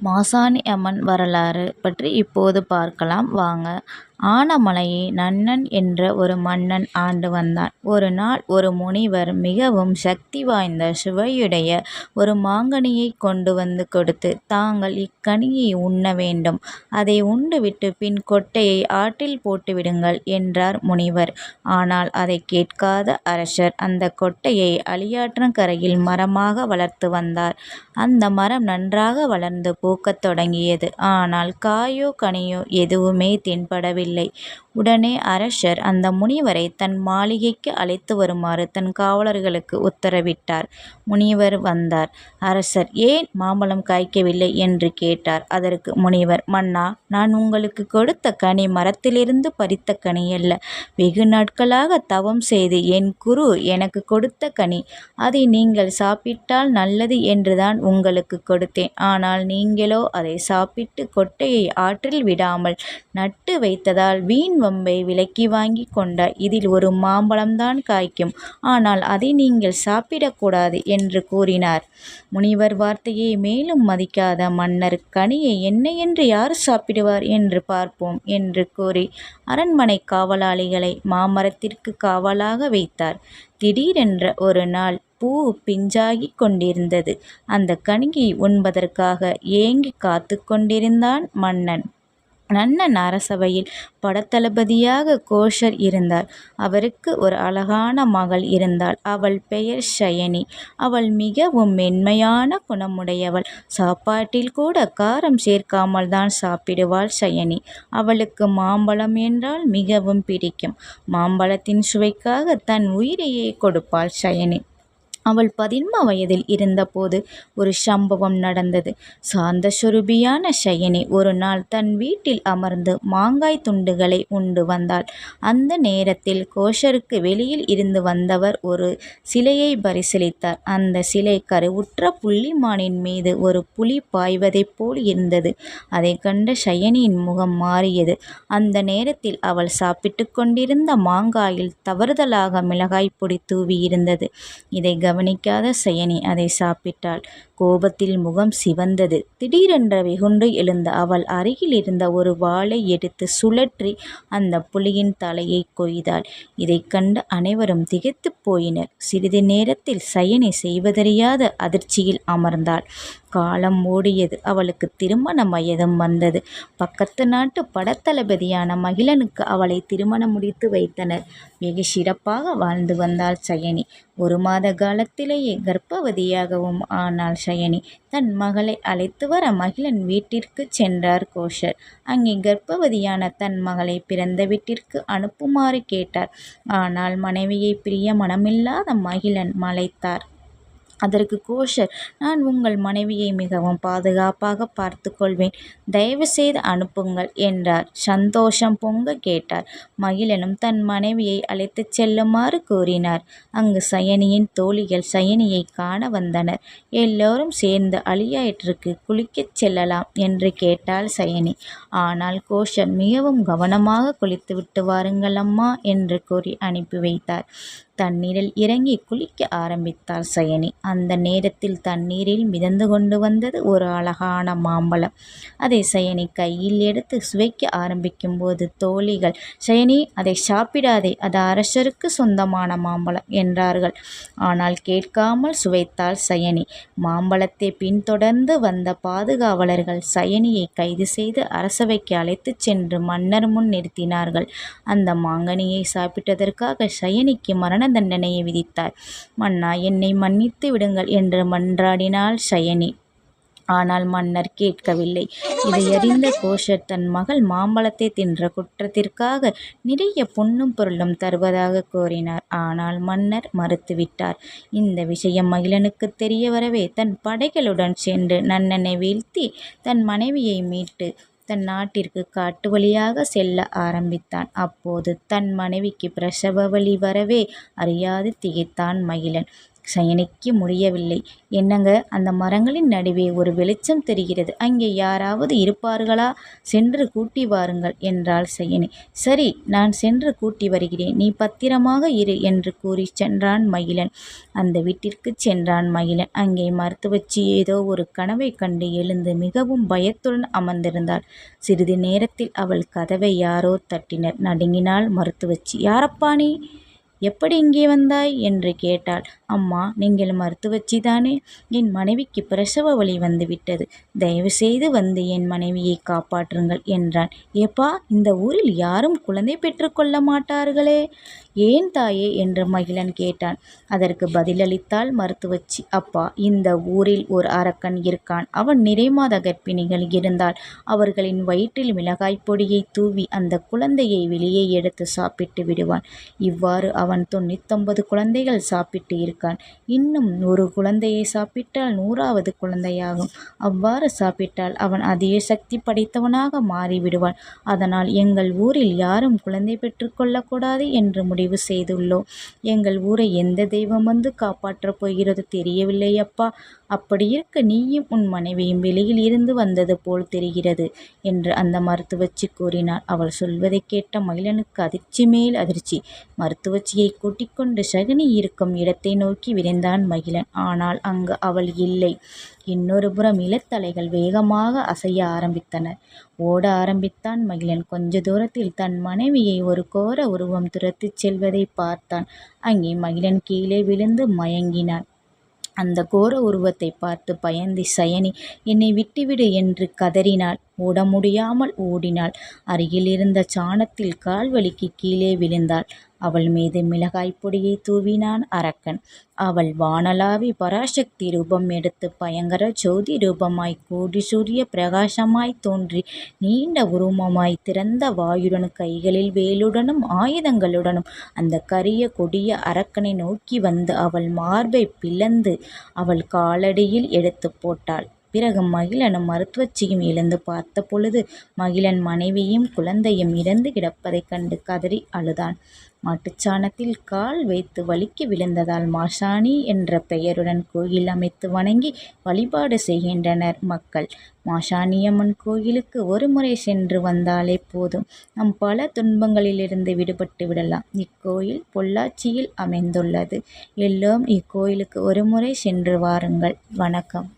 மாசாணி அம்மன் வரலாறு பற்றி இப்போது பார்க்கலாம் வாங்க. ஆனமலையை நன்னன் என்ற ஒரு மன்னன் ஆண்டு வந்தான். ஒரு நாள் ஒரு முனிவர் மிகவும் சக்தி வாய்ந்த சுவையுடைய ஒரு மாங்கனியைக் கொண்டு வந்து கொடுத்து, தாங்கள் இக்கனியை உண்ண வேண்டும். அதை உண்டுவிட்டு பின் கொட்டையை ஆற்றில் போட்டுவிடுங்கள் என்றார் முனிவர். ஆனால் அதைக் கேட்காத அரசர் அந்தக் கொட்டையை அழியாற்றங்கரையில் மரமாக வளர்த்து வந்தார். அந்த மரம் நன்றாக வளர்ந்து பூக்கத் தொடங்கியது. ஆனால் காயோ கனியோ எதுவுமே தென்படவில்லை. இல்லை உடனே அரசர் அந்த முனிவரை தன் மாளிகைக்கு அழைத்து வருமாறு தன் காவலர்களுக்கு உத்தரவிட்டார். முனிவர் வந்தார். அரசர் ஏன் மாம்பழம் காய்க்கவில்லை? என்று கேட்டார். அதற்கு முனிவர் மன்னா நான் உங்களுக்கு கொடுத்த கனி மரத்திலிருந்து பறித்த கனியல்ல. வெகு நாட்களாக தவம் செய்து என் குரு எனக்கு கொடுத்த கனி. அதை நீங்கள் சாப்பிட்டால் நல்லது என்றுதான் உங்களுக்கு கொடுத்தேன். ஆனால் நீங்களோ அதை சாப்பிட்டு கொட்டையை ஆற்றில் விடாமல் நட்டு வைத்ததால் வீண் வம்பை விலக்கி வாங்கிக் கொண்டார். இதில் ஒரு மாம்பழம்தான் காய்க்கும். ஆனால் அதை நீங்கள் சாப்பிடக்கூடாது என்று கூறினார். முனிவர் வார்த்தையை மேலும் மதிக்காத மன்னர் கனியை என்னையன்றி யார் சாப்பிடுவார் என்று பார்ப்போம் என்று கூறி அரண்மனை காவலாளிகளை மாமரத்திற்கு காவலாக வைத்தார். திடீரென்ற ஒரு நாள் பூ பிஞ்சாகிக் கொண்டிருந்தது. அந்த கனியை உண்பதற்காக ஏங்கிக் காத்து கொண்டிருந்தான் மன்னன். நன்னன் அரசவையில் படத்தளபதியாக கோஷர் இருந்தார். அவருக்கு ஒரு அழகான மகள் இருந்தாள். அவள் பெயர் ஷயனி அவள் மிகவும் மென்மையான குணமுடையவள். சாப்பாட்டில் கூட காரம் சேர்க்காமல் தான் சாப்பிடுவாள் ஷயனி அவளுக்கு மாம்பழம் என்றால் மிகவும் பிடிக்கும். மாம்பழத்தின் சுவைக்காக தன் உயிரையே கொடுப்பாள் ஷயனி அவள் பதின்ம வயதில் இருந்தபோது ஒரு சம்பவம் நடந்தது. சாந்த சுரூபியான சயனி ஒரு நாள் தன் வீட்டில் அமர்ந்து மாங்காய் துண்டுகளை உண்டு வந்தாள். அந்த நேரத்தில் கோஷருக்கு வெளியில் இருந்து வந்தவர் ஒரு சிலையை பரிசீலித்தார். அந்த சிலை கருவுற்ற புள்ளிமானின் மீது ஒரு புலி பாய்வதைப் போல் இருந்தது. அதைக் கண்ட சயனியின் முகம் மாறியது. அந்த நேரத்தில் அவள் சாப்பிட்டுக் கொண்டிருந்த மாங்காயில் தவறுதலாக மிளகாய் பொடி தூவியிருந்தது. இதை கவனிக்காத சயனி அதை சாப்பிட்டாள். கோபத்தில் முகம் சிவந்தது. திடீரென்ற வெகுண்டு எழுந்த அவள் அருகில் இருந்த ஒரு வாளை எடுத்து சுழற்றி அந்த புலியின் தலையை கொய்தாள். இதைக் கண்டு அனைவரும் திகைத்துப் போயினர். சிறிது நேரத்தில் சயனி செய்வதறியாத அதிர்ச்சியில் அமர்ந்தாள். காலம் ஓடியது. அவளுக்கு திருமண வயதும் வந்தது. பக்கத்து நாட்டு படத்தளபதியான மகிழனுக்கு அவளை திருமணம் முடித்து வைத்தனர். வெகு சிறப்பாக வாழ்ந்து வந்தாள் சயனி. ஒரு மாத காலத்திலேயே கர்ப்பவதியாகவும் ஆனாள் சயனி. தன் மகளை அழைத்து வர மகிழன் வீட்டிற்கு சென்றார் கோஷர். அங்கே கர்ப்பவதியான தன் மகளை பிறந்த வீட்டிற்கு அனுப்புமாறு கேட்டார். ஆனால் மனைவியை பிரிய மனமில்லாத மகிழன் மலைத்தார். அதற்கு கோஷர் நான் உங்கள் மனைவியை மிகவும் பாதுகாப்பாக பார்த்துக்கொள்வேன் தயவு செய்து அனுப்புங்கள் என்றார். சந்தோஷம் பொங்க கேட்டார். மகிழனும் தன் மனைவியை அழைத்துச் செல்லுமாறு கூறினார். அங்கு சயனியின் தோழிகள் சயனியை காண வந்தனர். எல்லோரும் சேர்ந்து அழியாயிற்றுக்கு குளிக்கச் செல்லலாம் என்று கேட்டாள் சயனி. ஆனால் கோஷர் மிகவும் கவனமாக குளித்துவிட்டு வாருங்கள் அம்மா என்று கூறி அனுப்பி வைத்தார். தண்ணீரில் இறங்கி குளிக்க ஆரம்பித்தார் சயனி. அந்த நேரத்தில் தண்ணீரில் மிதந்து கொண்டு வந்தது ஒரு அழகான மாம்பழம். அதை சயனி கையில் எடுத்து சுவைக்க ஆரம்பிக்கும்போது தோழிகள் சயனி அதை சாப்பிடாதே. அது அரசருக்கு சொந்தமான மாம்பழம் என்றார்கள். ஆனால் கேட்காமல் சுவைத்தாள் சயனி. மாம்பழத்தை பின்தொடர்ந்து வந்த பாதுகாவலர்கள் சயனியை கைது செய்து அரசவைக்கு அழைத்துச் சென்று மன்னர் முன் நிறுத்தினார்கள். அந்த மாங்கனியை சாப்பிட்டதற்காக சயனிக்கு மரண தண்டனையை விதித்தார். மன்னா என்னை மன்னித்து விடுங்கள் என்று மன்றாடினாள் சயனி. ஆனால் மன்னர் கேட்கவில்லை. இதையறிந்த கோஷர் தன் மகள் மாம்பழத்தை தின்ற குற்றத்திற்காக நிறைய பொன்னும் பொருளும் தருவதாக கோரினார் ஆனால் மன்னர் மறுத்துவிட்டார். இந்த விஷயம் மகிழனுக்குத் தெரியவரவே தன் படைகளுடன் சென்று நன்னனை வீழ்த்தி தன் மனைவியை மீட்டு தன் நாட்டிற்கு காட்டு வழியாக செல்ல ஆரம்பித்தான். அப்போது தன் மனைவிக்கு பிரசவ வலி வரவே அறியாது திகைத்தான் மகிழன். சயனிக்க முடியவில்லை. என்னங்க அந்த மரங்களின் நடுவே ஒரு வெளிச்சம் தெரிகிறது. அங்கே யாராவது இருப்பார்களா? சென்று கூட்டி வாருங்கள் என்றாள் சயனி. சரி நான் சென்று கூட்டி வருகிறேன். நீ பத்திரமாக இரு என்று கூறி சென்றான் மகிழன். அந்த வீட்டிற்குச் சென்றான் மகிழன். அங்கே மருத்துவச்சி ஏதோ ஒரு கனவைக் கண்டு எழுந்து மிகவும் பயத்துடன் அமர்ந்திருந்தாள். சிறிது நேரத்தில் அவள் கதவை யாரோ தட்டினர். நடுங்கினாள் மருத்துவச்சி. யாரப்பா நீ? எப்படி இங்கே வந்தாய்? என்று கேட்டாள். அம்மா நீங்கள் மருத்துவச்சிதானே? என் மனைவிக்கு பிரசவ வலி வந்துவிட்டது. தயவு செய்து வந்து என் மனைவியை காப்பாற்றுங்கள் என்றான். ஏப்பா இந்த ஊரில் யாரும் குழந்தை பெற்றுக்கொள்ள மாட்டார்களே. ஏன் தாயே? என்று மகிழன் கேட்டான். அதற்கு பதிலளித்தாள் மருத்துவச்சி. அப்பா இந்த ஊரில் ஒரு அரக்கன் இருக்கான். அவன் நிறைமாத கர்ப்பிணிகள் இருந்தால் அவர்களின் வயிற்றில் மிளகாய் பொடியை தூவி அந்த குழந்தையை வெளியே எடுத்து சாப்பிட்டு விடுவான். இவ்வாறு அவன் தொண்ணூத்தொன்பது குழந்தைகள் சாப்பிட்டு இருக்கான். இன்னும் ஒரு குழந்தையை சாப்பிட்டால் நூறாவது குழந்தையாகும். அவ்வாறு சாப்பிட்டால் அவன் அதிக சக்தி படைத்தவனாக மாறிவிடுவான். அதனால் எங்கள் ஊரில் யாரும் குழந்தை பெற்றுக்கொள்ளக்கூடாது என்று முடிவு செய்துள்ளோம். எங்கள் ஊரை எந்த தெய்வம் வந்து காப்பாற்றப் போகிறது தெரியவில்லை அப்பா. அப்படியிருக்க நீயும் உன் மனைவியும் வெளியில் இருந்து வந்தது போல் தெரிகிறது என்று அந்த மருத்துவச்சி கூறினாள். அவள் சொல்வதைக் கேட்ட மகிழனுக்கு அதிர்ச்சி மேல் அதிர்ச்சி. மருத்துவச்சியை கூட்டிக் கொண்டு சகுனி இருக்கும் இடத்தை நோக்கி விரைந்தான் மகிழன். ஆனால் அங்கு அவள் இல்லை. இன்னொரு புறம் இலத்தலைகள் வேகமாக அசைய ஆரம்பித்தன. ஓட ஆரம்பித்தான் மகிழன். கொஞ்ச தூரத்தில் தன் மனைவியை ஒரு கோர உருவம் துரத்திச் செல்வதை பார்த்தான். அங்கே மகிழன் கீழே விழுந்து மயங்கினான். அந்த கோர உருவத்தை பார்த்து பயந்து சயனி என்னை விட்டுவிடு என்று கதறினாள். ஓட முடியாமல் ஓடினாள். அருகில் இருந்த சாணத்தில் கால் கீழே விழுந்தாள். அவள் மீது மிளகாய் பொடியைத் தூவினான் அரக்கன். அவள் வானலாவி பராசக்தி ரூபம் எடுத்து பயங்கர ஜோதி ரூபமாய் கூடி சூரிய பிரகாசமாய் தோன்றி நீண்ட உருவமாய் திறந்த வாயுடன் கைகளில் வேலுடனும் ஆயுதங்களுடனும் அந்த கரிய கொடிய அரக்கனை நோக்கி வந்து அவள் மார்பை பிளந்து அவள் காலடியில் எடுத்து போட்டாள். பிறகு மகிழனும் மருத்துவச்சியும் எழுந்து பார்த்த பொழுது மகிழன் மனைவியும் குழந்தையும் இறந்து கிடப்பதைக் கண்டு கதறி அழுதான். மாட்டுச்சாணத்தில் கால் வைத்து வலிக்கு விழுந்ததால் மாஷாணி என்ற பெயருடன் கோயில் அமைத்து வணங்கி வழிபாடு செய்கின்றனர் மக்கள். மாஷாணியம்மன் கோயிலுக்கு ஒரு முறை சென்று வந்தாலே போதும் நம் பல துன்பங்களிலிருந்து விடுபட்டு விடலாம். இக்கோயில் பொள்ளாச்சியில் அமைந்துள்ளது. எல்லோரும் இக்கோயிலுக்கு ஒருமுறை சென்று வாருங்கள். வணக்கம்.